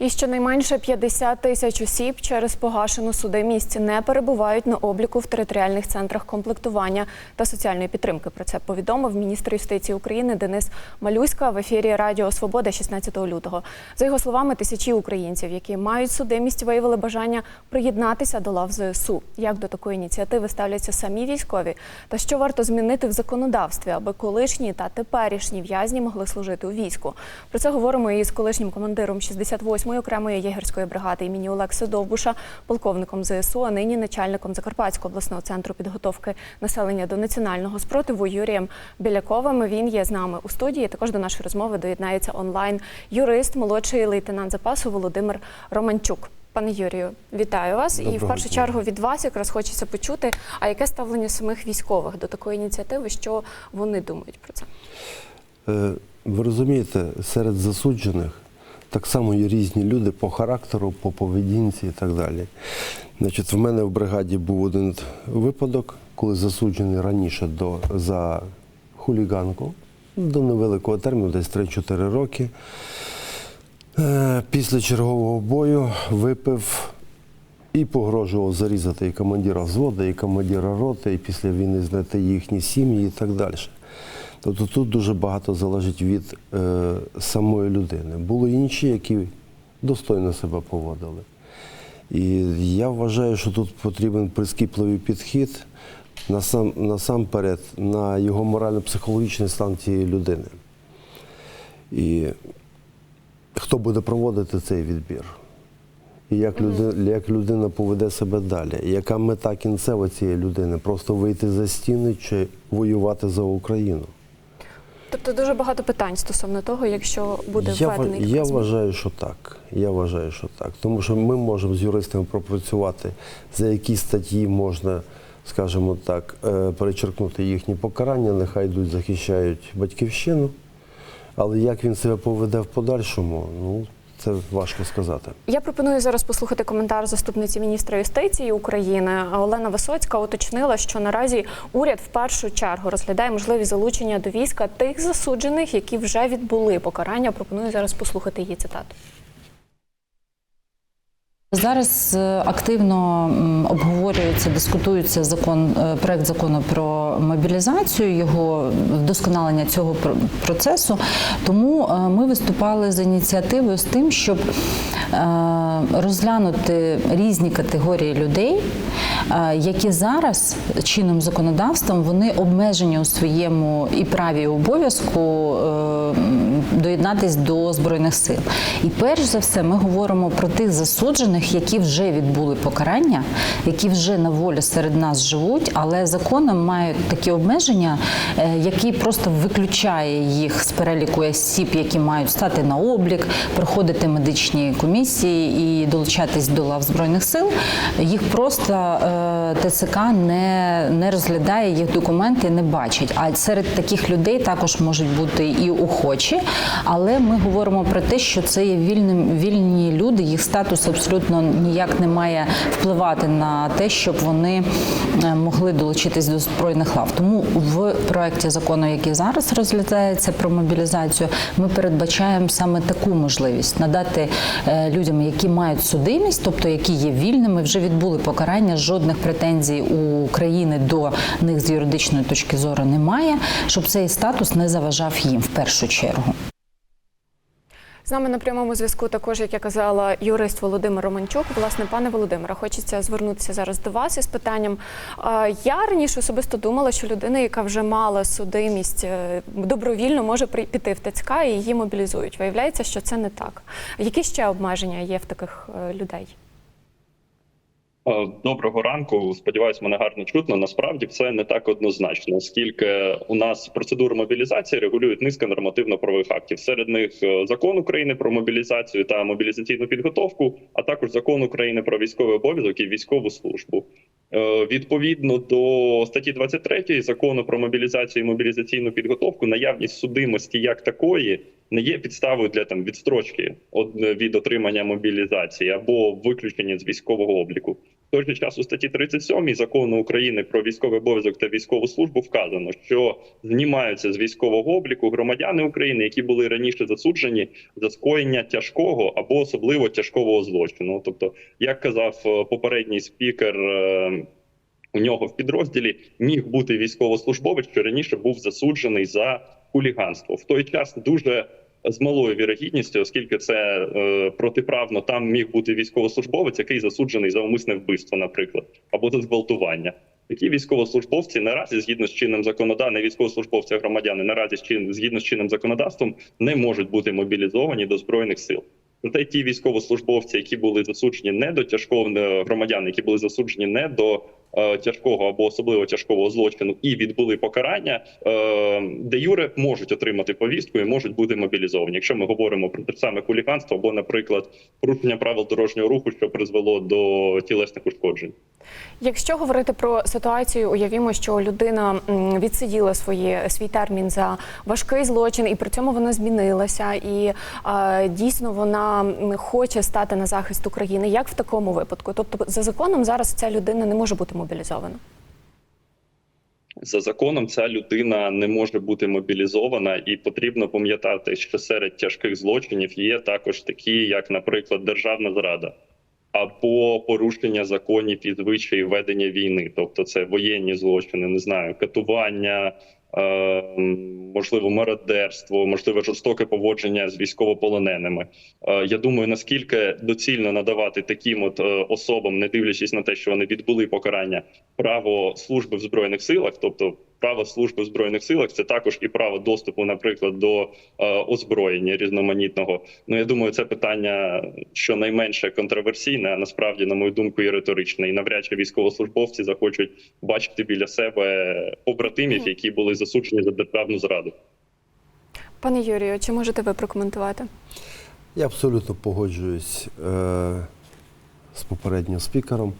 І щонайменше 50 тисяч осіб через погашену судимість не перебувають на обліку в територіальних центрах комплектування та соціальної підтримки. Про це повідомив міністр юстиції України Денис Малюська в ефірі Радіо Свобода 16 лютого. За його словами, тисячі українців, які мають судимість, виявили бажання приєднатися до лав ЗСУ. Як до такої ініціативи ставляться самі військові, та що варто змінити в законодавстві, аби колишні та теперішні в'язні могли служити у війську. Про це говоримо із колишнім командиром 68-ї окремої єгерської бригади імені Олекси Довбуша, полковником ЗСУ, а нині начальником Закарпатського обласного центру підготовки населення до національного спротиву Юрієм Біляковим. Він є з нами у студії. Також до нашої розмови доєднається онлайн юрист, молодший лейтенант запасу Володимир Романчук. Пане Юрію, вітаю вас. і в першу дня. чергу від вас якраз хочеться почути, а яке ставлення самих військових до такої ініціативи, що вони думають про це? Е, Ви розумієте, серед засуджених так само є різні люди по характеру, по поведінці і так далі. Значить, в мене в бригаді був один випадок, коли засуджений раніше до, за хуліганку до невеликого терміну, десь 3-4 роки. Е, Після чергового бою випив і погрожував зарізати і командира взводу, і командира роти, і після війни знайти їхні сім'ї і так далі. Тобто тут дуже багато залежить від е, самої людини. Були інші, які достойно себе поводили. І я вважаю, що тут потрібен прискіпливий підхід насам, насамперед на його морально-психологічний стан цієї людини. І хто буде проводити цей відбір? І як, людина, як людина поведе себе далі? Яка мета кінцева цієї людини? Просто вийти за стіни чи воювати за Україну? Тобто дуже багато питань стосовно того, якщо буде я, введений я вважаю, що так. Я вважаю, що так. Тому що ми можемо з юристами пропрацювати, за які статті можна, скажімо так, е, перечеркнути їхні покарання, нехай йдуть, захищають батьківщину. Але як він себе поведе в подальшому, ну це важко сказати. Я пропоную зараз послухати коментар заступниці міністра юстиції України Олена Висоцька. Уточнила, що наразі уряд в першу чергу розглядає можливість залучення до війська тих засуджених, які вже відбули покарання. Пропоную зараз послухати її цитату. Зараз е, активно обговорюється, дискутується закон, е, проект закону про мобілізацію, його вдосконалення цього процесу. Тому е, ми виступали з ініціативою з тим, щоб розглянути різні категорії людей, які зараз чинним законодавством вони обмежені у своєму і праві і обов'язку доєднатись до збройних сил. І перш за все, ми говоримо про тих засуджених, які вже відбули покарання, які вже на волі серед нас живуть, але законом мають такі обмеження, е, які просто виключає їх з переліку осіб, які мають стати на облік, проходити медичні комісії і долучатись до лав збройних сил. Їх просто е, ТЦК не, не розглядає їх документи, не бачить. А серед таких людей також можуть бути і охочі, але ми говоримо про те, що це є вільним вільні люди, їх статус абсолютно ніяк не має впливати на те, щоб вони е, могли долучитись до збройних лав. Тому в проекті закону, який зараз розглядається про мобілізацію, ми передбачаємо саме таку можливість надати е, людям, які мають судимість, тобто які є вільними, вже відбули покарання. Жодних претензій у країни до них з юридичної точки зору немає, щоб цей статус не заважав їм в першу чергу. З нами на прямому зв'язку також, як я казала, юрист Володимир Романчук. Власне, пане Володимире, хочеться звернутися зараз до вас із питанням. Я раніше особисто думала, що людина, яка вже мала судимість, е, добровільно може піти в ТЦК і її мобілізують. Виявляється, що це не так. Які ще обмеження є в таких е, людей? Е, Доброго ранку. Сподіваюсь, мене гарно чутно. Насправді все не так однозначно, оскільки у нас процедуру мобілізації регулюють низка нормативно-правових актів. Серед них е, закон України про мобілізацію та мобілізаційну підготовку, а також закон України про військовий обов'язок і військову службу. Е, Відповідно до статті 23 закону про мобілізацію і мобілізаційну підготовку, наявність судимості як такої не є підставою для там відстрочки від отримання мобілізації або виключення з військового обліку. Той же час у статті 37 закону України про військовий обов'язок та військову службу вказано, що знімаються з військового обліку громадяни України, які були раніше засуджені за скоєння тяжкого або особливо тяжкого злочину. Тобто, як казав е, попередній спікер. е, У нього в підрозділі міг бути військовослужбовець, що раніше був засуджений за хуліганство. В той час дуже з малою вірогідністю, оскільки це е, протиправно, там міг бути військовослужбовець, який засуджений за умисне вбивство, наприклад, або за зґвалтування. Такі військовослужбовці наразі, згідно з чинним законодавством, не військовослужбовці, а громадяни наразі згідно з чинним законодавством не можуть бути мобілізовані до збройних сил. Проте ті військовослужбовці, які були засуджені не до тяжкого е, громадян, які були засуджені не до тяжкого або особливо тяжкого злочину і відбули покарання, е, де юре можуть отримати повістку і можуть бути мобілізовані. Якщо ми говоримо про те саме хуліганство або, наприклад, порушення правил дорожнього руху, що призвело до тілесних ушкоджень. Якщо говорити про ситуацію, уявімо, що людина відсиділа свої, свій термін за важкий злочин, і при цьому вона змінилася, і е, дійсно вона хоче стати на захист України. Як в такому випадку? Тобто, за законом зараз ця людина не може бути мобілізована. За законом ця людина не може бути мобілізована, і потрібно пам'ятати, що серед тяжких злочинів є також такі, як, наприклад, державна зрада або порушення законів і звичаїв ведення війни, тобто це воєнні злочини, не знаю, катування. Е, Можливо, мародерство, можливо, жорстоке поводження з військовополоненими. Е, Я думаю, наскільки доцільно надавати таким от е, особам, не дивлячись на те, що вони відбули покарання, право служби в збройних силах, тобто право служби в збройних силах, це також і право доступу, наприклад, до е, озброєння різноманітного. Ну я думаю, це питання щонайменше контроверсійне, а насправді, на мою думку, і риторичне. І навряд чи військовослужбовці захочуть бачити біля себе побратимів, які були засуджені за державну зраду. Пане Юрію, чи можете ви прокоментувати? Я абсолютно погоджуюсь е, з попереднім спікером.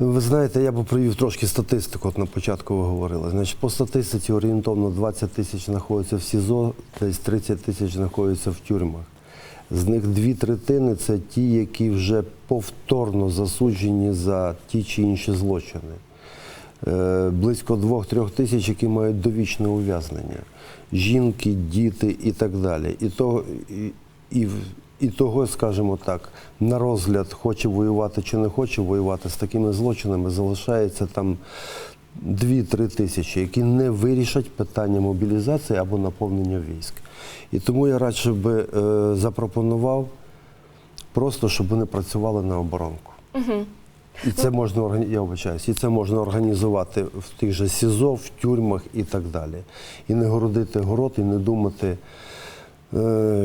Ви знаєте, я би привів трошки статистику. От на початку ви говорили. Значить, по статистиці орієнтовно 20 тисяч знаходяться в СІЗО, десь 30 тисяч знаходяться в тюрмах. З них дві третини це ті, які вже повторно засуджені за ті чи інші злочини. Е, близько 2-3 тисяч, які мають довічне ув'язнення. Жінки, діти і так далі. І, то, і, і, і того, скажімо так, на розгляд, хоче воювати чи не хоче воювати з такими злочинами, залишається там 2-3 тисячі, які не вирішать питання мобілізації або наповнення військ. І тому я радше би е, запропонував просто, щоб вони працювали на оборонку. І це можна я вибачаюсь, і це можна організувати в тих же СІЗО, в тюрмах і так далі. І не городити город, і не думати,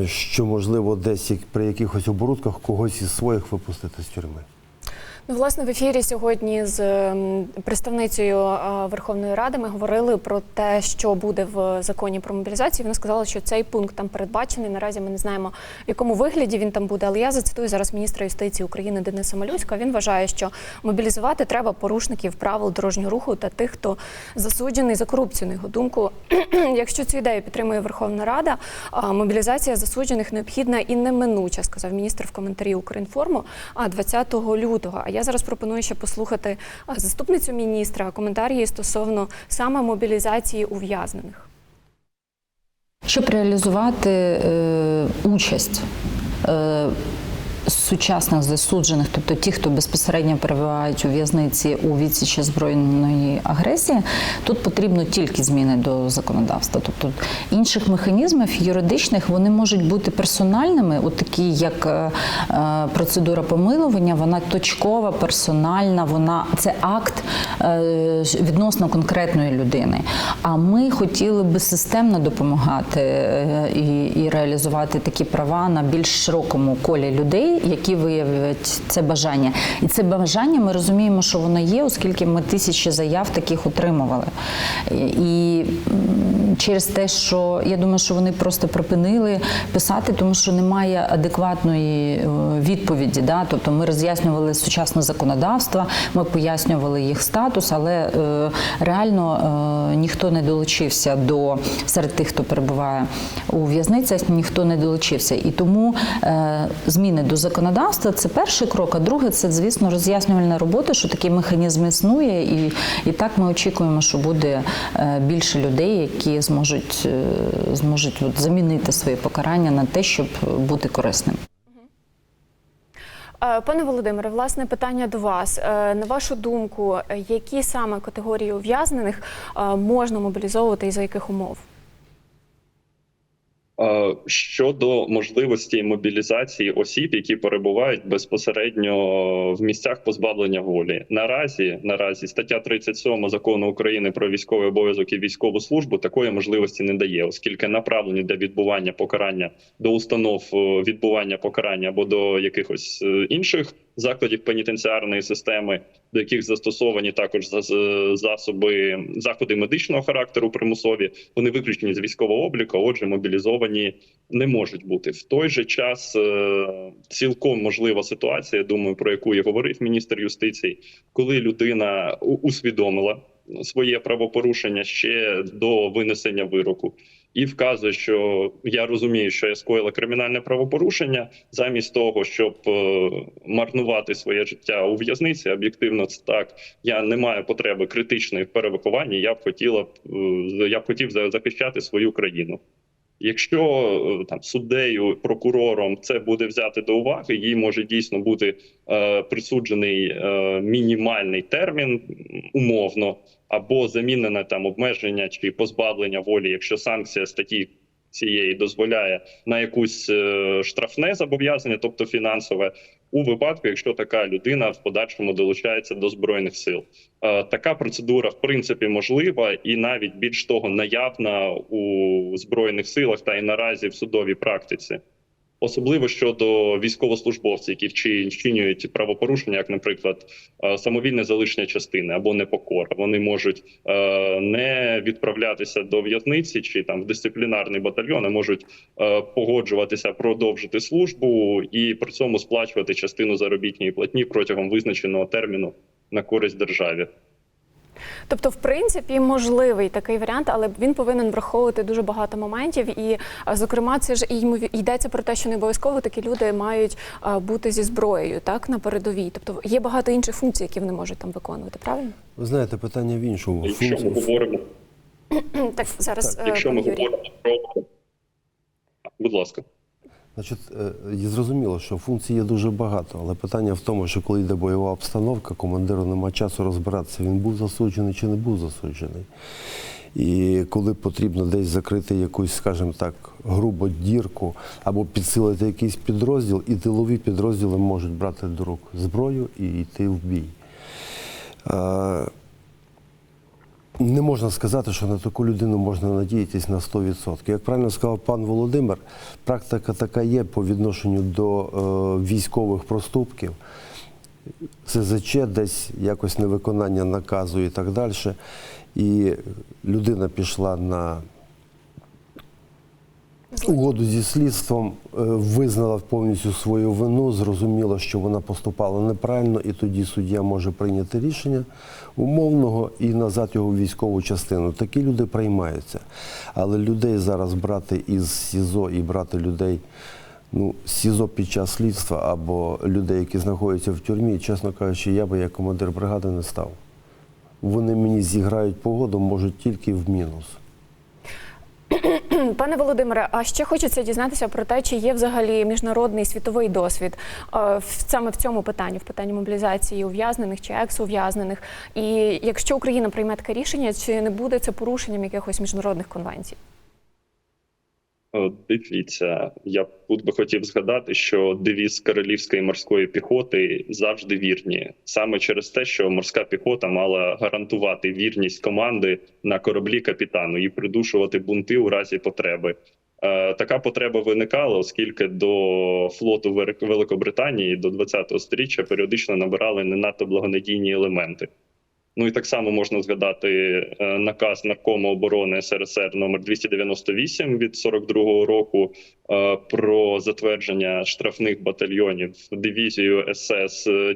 що можливо десь при якихось оборудках когось із своїх випустити з тюрми. Ну, власне, в ефірі сьогодні з ем, представницею е, Верховної Ради ми говорили про те, що буде в законі про мобілізацію. Вона сказала, що цей пункт там передбачений. Наразі ми не знаємо, в якому вигляді він там буде. Але я зацитую зараз міністра юстиції України Дениса Малюська. Він вважає, що мобілізувати треба порушників правил дорожнього руху та тих, хто засуджений за корупцію. На його думку, якщо цю ідею підтримує Верховна Рада, мобілізація засуджених необхідна і неминуча, сказав міністр в коментарі Укрінформу а 20 лютого. Я зараз пропоную ще послухати заступницю міністра коментар її стосовно саме мобілізації ув'язнених. Щоб реалізувати е, участь е, сучасних засуджених, тобто ті, хто безпосередньо перебувають у в'язниці у відсічі збройної агресії, тут потрібно тільки зміни до законодавства. Тобто інших механізмів юридичних вони можуть бути персональними, от такі як е, е, процедура помилування, вона точкова, персональна, вона це акт е, відносно конкретної людини. А ми хотіли би системно допомагати і, і реалізувати такі права на більш широкому колі людей, які виявлять це бажання. І це бажання ми розуміємо, що воно є, оскільки ми тисячі заяв таких отримували. І через те, що я думаю, що вони просто припинили писати, тому що немає адекватної е, відповіді. Да? Тобто ми роз'яснювали сучасне законодавство, ми пояснювали їх статус, але е, реально е, ніхто не долучився до серед тих, хто перебуває у в'язницях, ніхто не долучився. І тому зміни до законодавства. Це перший крок. А друге, це звісно роз'яснювальна робота, що такий механізм існує, і, і так ми очікуємо, що буде е, більше людей, які зможуть, е, зможуть от, замінити своє покарання на те, щоб бути корисним. Е, Пане Володимире, власне питання до вас. На вашу думку, які саме категорії ув'язнених можна мобілізовувати і за яких умов? Е, Щодо можливості мобілізації осіб, які перебувають безпосередньо в місцях позбавлення волі, наразі наразі стаття 37 закону України про військовий обов'язок і військову службу такої можливості не дає, оскільки направлені для відбування покарання до установ е, відбування покарання або до якихось е, інших закладів пенітенціарної системи, до яких застосовані також за- засоби заходи медичного характеру примусові, вони виключені з військового обліку, отже, мобілізовані не можуть бути в той же час. е, Цілком можлива ситуація, думаю, про яку я говорив міністр юстиції, коли людина усвідомила своє правопорушення ще до винесення вироку. І вказує, що я розумію, що я скоїла кримінальне правопорушення, замість того, щоб е, марнувати своє життя у в'язниці, об'єктивно це так. Я не маю потреби критичної в. Я б хотіла е, я б хотів за- захищати свою країну. Якщо е, там суддею, прокурором це буде взяти до уваги, їй може дійсно бути е, присуджений е, мінімальний термін умовно, або замінене там обмеження чи позбавлення волі, якщо санкція статті цієї дозволяє на якусь е, штрафне зобов'язання, тобто фінансове, у випадку, якщо така людина в подальшому долучається до збройних сил. Е, Така процедура в принципі можлива і навіть більш того наявна у збройних силах та й наразі в судовій практиці. Особливо щодо військовослужбовців, які вчи- вчинюють правопорушення, як, наприклад, е, самовільне залишення частини або непокора. Вони можуть е, не відправлятися до в'язниці чи там в дисциплінарний батальйон, а можуть е, погоджуватися продовжити службу і при цьому сплачувати частину заробітної платні протягом визначеного терміну на користь державі. Тобто, в принципі, можливий такий варіант, але він повинен враховувати дуже багато моментів. І, зокрема, це ж і йдеться про те, що не обов'язково такі люди мають бути зі зброєю, так на передовій. Тобто є багато інших функцій, які вони можуть там виконувати. Правильно? Ви знаєте, питання в іншому. Якщо ми говоримо, Так зараз, е, якщо ми Юрій. говоримо про будь ласка. Значить, е, зрозуміло, що функцій є дуже багато, але питання в тому, що коли йде бойова обстановка, командиру нема часу розбиратися, він був засуджений чи не був засуджений. І коли потрібно десь закрити якусь, скажімо так, грубо дірку або підсилити якийсь підрозділ, і тилові підрозділи можуть брати до рук зброю і йти в бій. Не можна сказати, що на таку людину можна надіятись на 100%. Як правильно сказав пан Володимир, практика така є по відношенню до е, військових проступків. СЗЧ десь якось невиконання наказу і так далі. І людина пішла на угоду зі слідством, е, визнала повністю свою вину, зрозуміла, що вона поступала неправильно, і тоді суддя може прийняти рішення умовного і назад його в військову частину. Такі люди приймаються. Але людей зараз брати із СІЗО і брати людей ну, з СІЗО під час слідства або людей, які знаходяться в тюрмі, чесно кажучи, я би як командир бригади не став. Вони мені зіграють погоду, можуть тільки в мінус. Пане Володимире, а ще хочеться дізнатися про те, чи є взагалі міжнародний світовий досвід е, саме в цьому питанні, в питанні мобілізації ув'язнених чи екс-ув'язнених. І якщо Україна прийме таке рішення, чи не буде це порушенням якихось міжнародних конвенцій? Е, Дивіться, я тут би хотів згадати, що девіз королівської морської піхоти завжди вірні, саме через те, що морська піхота мала гарантувати вірність команди на кораблі капітану і придушувати бунти у разі потреби. Е, Така потреба виникала, оскільки до флоту Велик- Великобританії до 20-го сторіччя періодично набирали не надто благонадійні елементи. Ну і так само можна згадати е, наказ Наркому оборони СРСР номер 298 від 42-го року е, про затвердження штрафних батальйонів дивізію СС е,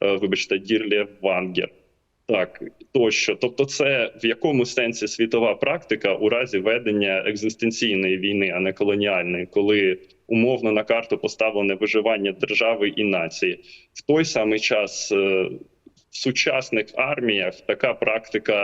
вибачте, Дірлє Вангер. Так, тощо. Тобто, це в якому сенсі світова практика у разі ведення екзистенційної війни, а не колоніальної, коли умовно на карту поставлене виживання держави і нації. В той самий час в сучасних арміях така практика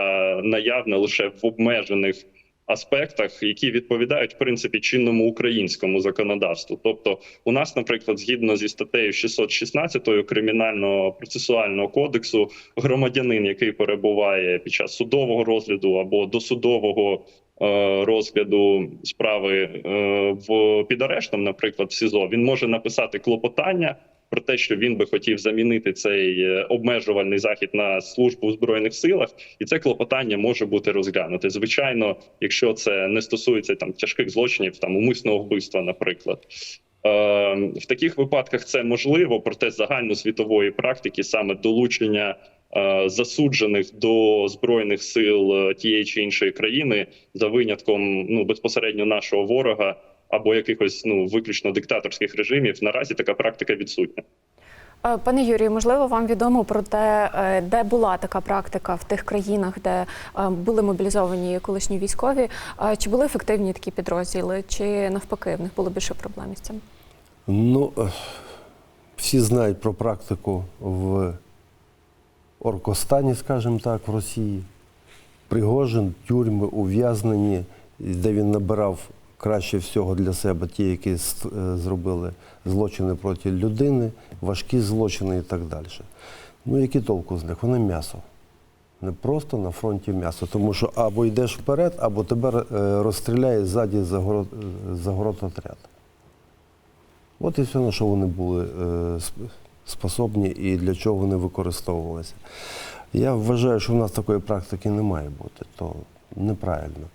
наявна лише в обмежених аспектах, які відповідають в принципі чинному українському законодавству. Тобто, у нас, наприклад, згідно зі статтею 616 кримінального процесуального кодексу, громадянин, який перебуває під час судового розгляду або досудового е, розгляду справи е, в під арештом, наприклад, в СІЗО, він може написати клопотання. Про те, що він би хотів замінити цей е, обмежувальний захід на службу у збройних силах, і це клопотання може бути розглянуте. Звичайно, якщо це не стосується там тяжких злочинів, там умисного вбивства, наприклад. Е, в таких випадках це можливо, проте загальносвітової практики саме долучення е, засуджених до збройних сил тієї чи іншої країни за винятком ну безпосередньо нашого ворога або якихось ну виключно диктаторських режимів. Наразі така практика відсутня. Е, Пане Юрію, можливо, вам відомо про те, е, де була така практика в тих країнах, де е, були мобілізовані колишні військові. Чи були ефективні такі підрозділи, чи навпаки в них було більше проблем з цим? Ну, всі знають про практику в Оркостані, скажімо так, в Росії. Пригожин, тюрми, ув'язнені, де він набирав краще всього для себе ті, які е, зробили злочини проти людини, важкі злочини і так далі. Ну, які толку з них? Вони м'ясо. Не просто на фронті м'ясо. Тому що або йдеш вперед, або тебе е, розстріляє ззаді загород, загородотряд. От і все, на що вони були е, способні і для чого вони використовувалися. Я вважаю, що в нас такої практики не має бути, то неправильно.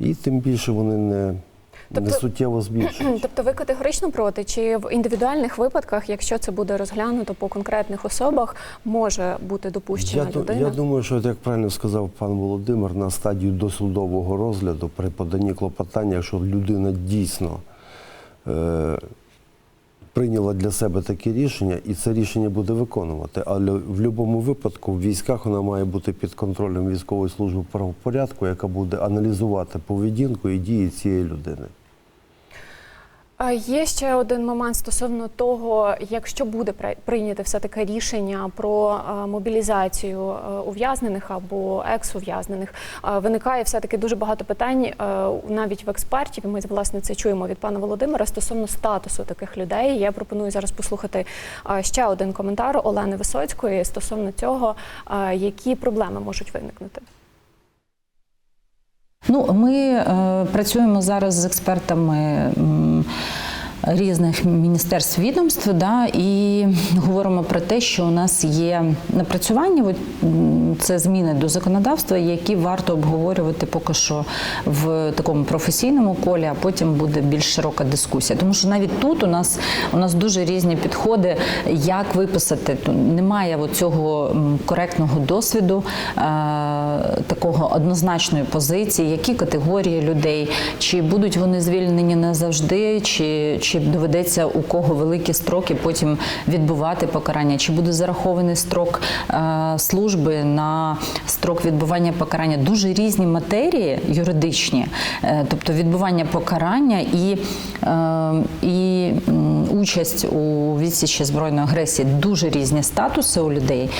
І тим більше вони не, не Тобто- суттєво збільшують. Тобто ви категорично проти, чи в індивідуальних випадках, якщо це буде розглянуто по конкретних особах, може бути допущена Я, людина? я думаю, що як правильно сказав пан Володимир, на стадію досудового розгляду при поданні клопотання, якщо людина дійсно е, прийняла для себе таке рішення, і це рішення буде виконувати. Але в будь-якому випадку в військах вона має бути під контролем військової служби правопорядку, яка буде аналізувати поведінку і дії цієї людини. Є ще один момент стосовно того, якщо буде при- прийняте все таке рішення про е, мобілізацію е, ув'язнених або екс-ув'язнених, е, виникає все таки дуже багато питань навіть в експертів. і Ми власне це чуємо від пана Володимира стосовно статусу таких людей. Я пропоную зараз послухати ще один коментар Олени Висоцької стосовно цього, які проблеми можуть виникнути. Ну, ми е, працюємо зараз з експертами. м, Різних міністерств відомств, да, і говоримо про те, що у нас є напрацювання, це зміни до законодавства, які варто обговорювати поки що в такому професійному колі, а потім буде більш широка дискусія. Тому що навіть тут у нас у нас дуже різні підходи, як виписати. Немає цього коректного досвіду, е, такого однозначної позиції, які категорії людей, чи будуть вони звільнені назавжди, чи, чи доведеться у кого великі строки потім відбувати покарання, чи буде зарахований строк е, служби на строк відбування покарання. Дуже різні матерії юридичні, е, тобто відбування покарання і, е, і участь у відсічі збройної агресії. Дуже різні статуси у людей.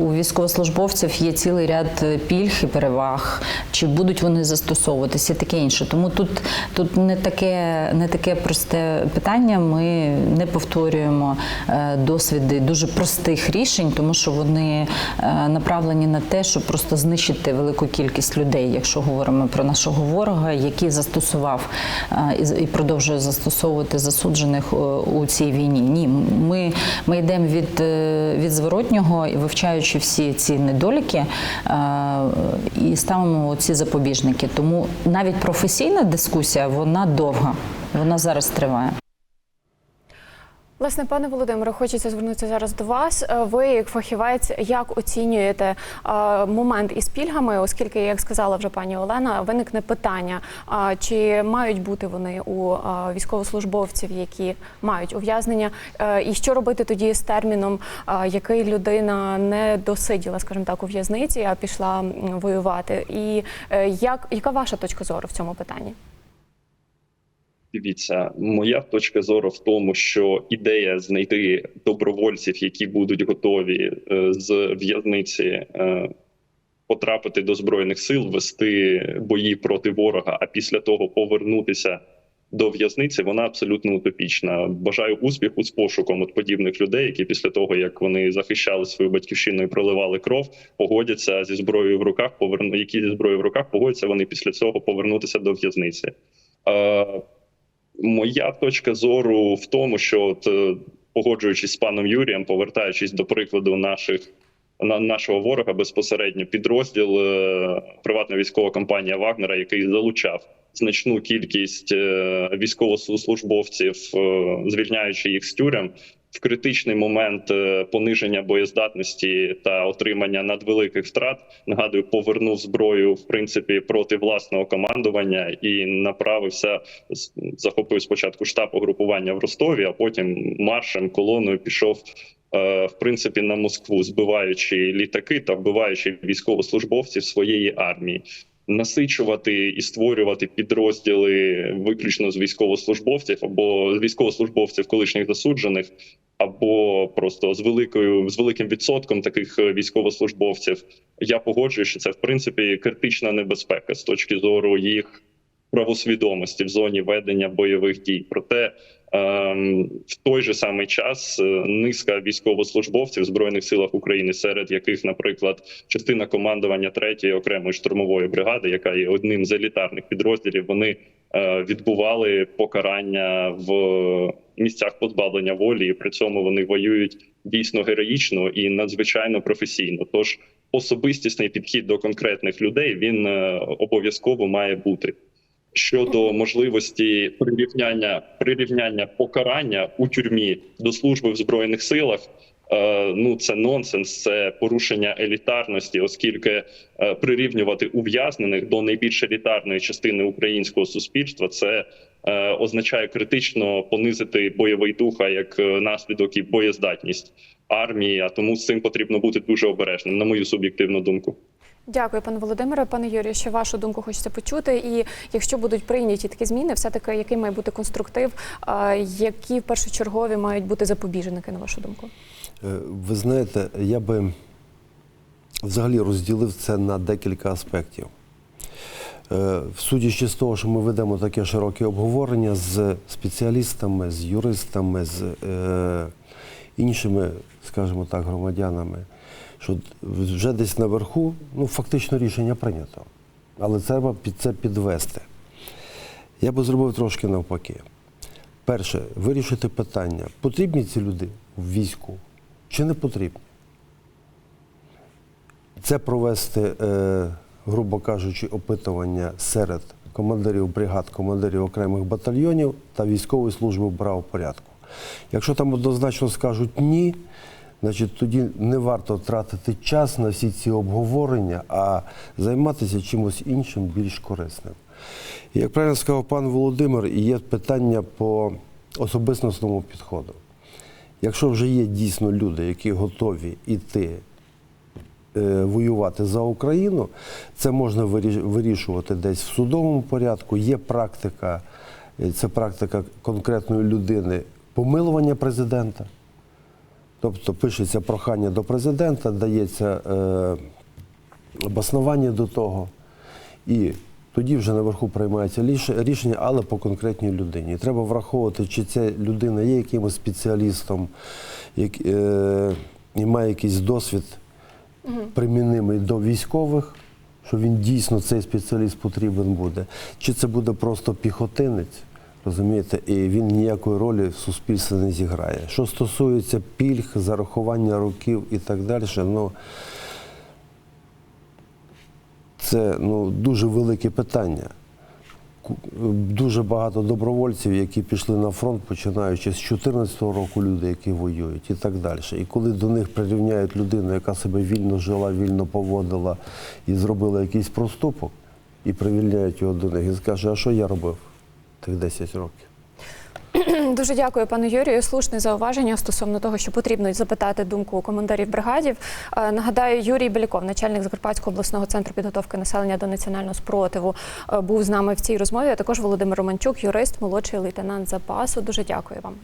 У військовослужбовців є цілий ряд пільг і переваг, чи будуть вони застосовуватися таке інше. Тому тут, тут не таке, не таке просте питання. Ми не повторюємо е, досвіди дуже простих рішень, тому що вони е, направлені на те, щоб просто знищити велику кількість людей, якщо говоримо про нашого ворога, який застосував е, і продовжує застосовувати засуджених у цій війні. Ні, ми, ми йдемо від, від зворотнього і вивчаючи всі ці недоліки і ставимо ці запобіжники. Тому навіть професійна дискусія вона довга, вона зараз триває. Власне, пане Володимире, хочеться звернутися зараз до вас. Е, Ви, як фахівець, як оцінюєте е, момент із пільгами, оскільки, як сказала вже пані Олена, виникне питання: чи мають бути вони у е, військовослужбовців, які мають ув'язнення, і що робити тоді з терміном, який людина не досиділа, скажімо так, у в'язниці, а пішла воювати? І як яка ваша точка зору в цьому питанні? Дивіться, моя точка зору в тому, що ідея знайти добровольців, які будуть готові е, з в'язниці е, потрапити до збройних сил, вести бої проти ворога, а після того повернутися до в'язниці, вона абсолютно утопічна. Бажаю успіху з пошуком от подібних людей, які після того як вони захищали свою батьківщину і проливали кров, погодяться зі зброєю в руках, поверну які зі зброєю в руках погодяться вони після цього повернутися до в'язниці. Моя точка зору в тому, що от, е, погоджуючись з паном Юрієм, повертаючись до прикладу наших на нашого ворога безпосередньо підрозділ е, приватна військова компанія Вагнера, який залучав значну кількість е, військовослужбовців, е, звільняючи їх з тюрем. В критичний момент е, пониження боєздатності та отримання надвеликих втрат нагадую, повернув зброю в принципі проти власного командування і направився захопив спочатку штаб угрупування в Ростові, а потім маршем колоною пішов е, в принципі на Москву, збиваючи літаки та вбиваючи військовослужбовців своєї армії. Насичувати і створювати підрозділи виключно з військовослужбовців або з військовослужбовців колишніх засуджених, або просто з великою з великим відсотком таких е, військовослужбовців. Я погоджуюсь, що це в принципі критична небезпека з точки зору їх правосвідомості в зоні ведення бойових дій. Проте ем, в той же самий час е, низка військовослужбовців збройних силах України, серед яких, наприклад, частина командування третьої окремої штурмової бригади, яка є одним з елітарних підрозділів, вони е, відбували покарання в місцях позбавлення волі, і при цьому вони воюють дійсно героїчно і надзвичайно професійно. Тож особистісний підхід до конкретних людей він е, обов'язково має бути. Щодо можливості прирівняння прирівняння покарання у тюрмі до служби в збройних силах, ну це нонсенс, це порушення елітарності, оскільки е, прирівнювати ув'язнених до найбільш елітарної частини українського суспільства, це е, означає критично понизити бойовий дух, а як е, наслідок і боєздатність армії. А тому з цим потрібно бути дуже обережним, на мою суб'єктивну думку. Дякую, пане Володимире. Пане Юрію, ще вашу думку хочеться почути. І якщо будуть прийняті такі зміни, все таки який має бути конструктив, які першочергові мають бути запобіжники, на вашу думку? Е, Ви знаєте, я би взагалі розділив це на декілька аспектів. Е, Судячи з того, що ми ведемо таке широке обговорення з спеціалістами, з юристами, з е, іншими, скажімо так, громадянами, що вже десь наверху, ну фактично рішення прийнято. Але треба під це підвести. Я би зробив трошки навпаки. Перше, вирішити питання, потрібні ці люди в війську чи не потрібні. Це провести, е, грубо кажучи, опитування серед командирів бригад, командирів окремих батальйонів та військової служби правопорядку. Якщо там однозначно скажуть ні, значить тоді не варто тратити час на всі ці обговорення, а займатися чимось іншим, більш корисним. Як правильно сказав пан Володимир, є питання по особистісному підходу. Якщо вже є дійсно люди, які готові йти е, воювати за Україну, це можна вирішувати десь в судовому порядку. Є практика, е, це практика конкретної людини помилування президента. Тобто пишеться прохання до президента, дається е, обоснування до того. І тоді вже наверху приймається рішення, але по конкретній людині. Треба враховувати, чи ця людина є якимось спеціалістом, як, е, і має якийсь досвід примінимий до військових, що він дійсно цей спеціаліст потрібен буде. Чи це буде просто піхотинець, розумієте, і він ніякої ролі в суспільстві не зіграє. Що стосується пільг, зарахування років і так далі, ну. Це ну, дуже велике питання. Дуже багато добровольців, які пішли на фронт, починаючи з 2014 року, люди, які воюють, і так далі. І коли до них прирівняють людину, яка себе вільно жила, вільно поводила і зробила якийсь проступок, і привільняють його до них, і скаже, а що я робив тих 10 років? Дуже дякую, пане Юрію. Слушне зауваження стосовно того, що потрібно запитати думку командирів бригадів. Е, Нагадаю, Юрій Беляков, начальник Закарпатського обласного центру підготовки населення до національного спротиву, е, був з нами в цій розмові. А також Володимир Романчук, юрист, молодший лейтенант запасу. Дуже дякую вам.